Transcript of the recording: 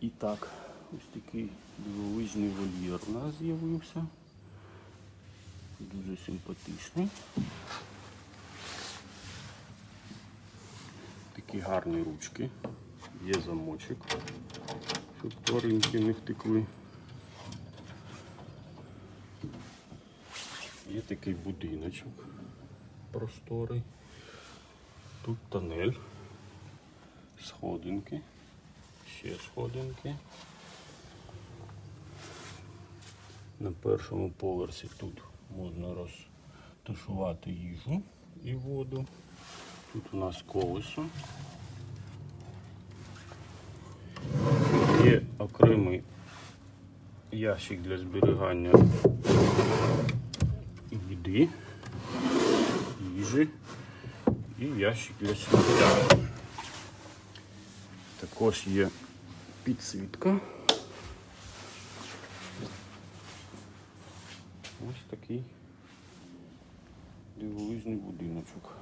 І так, ось такий дивовижний вольєр у нас з'явився. Дуже симпатичний. Такі гарні ручки. Є замочок, щоб тваринки не втекли. Є такий будиночок просторий. Тут тонель, сходинки, ще сходинки. На першому поверсі тут можна розташувати їжу і воду. Тут у нас колесо. Є окремий ящик для зберігання їди, їжі і ящик для сміття. Також є підсвітка. Ось такий дивовижний будиночок.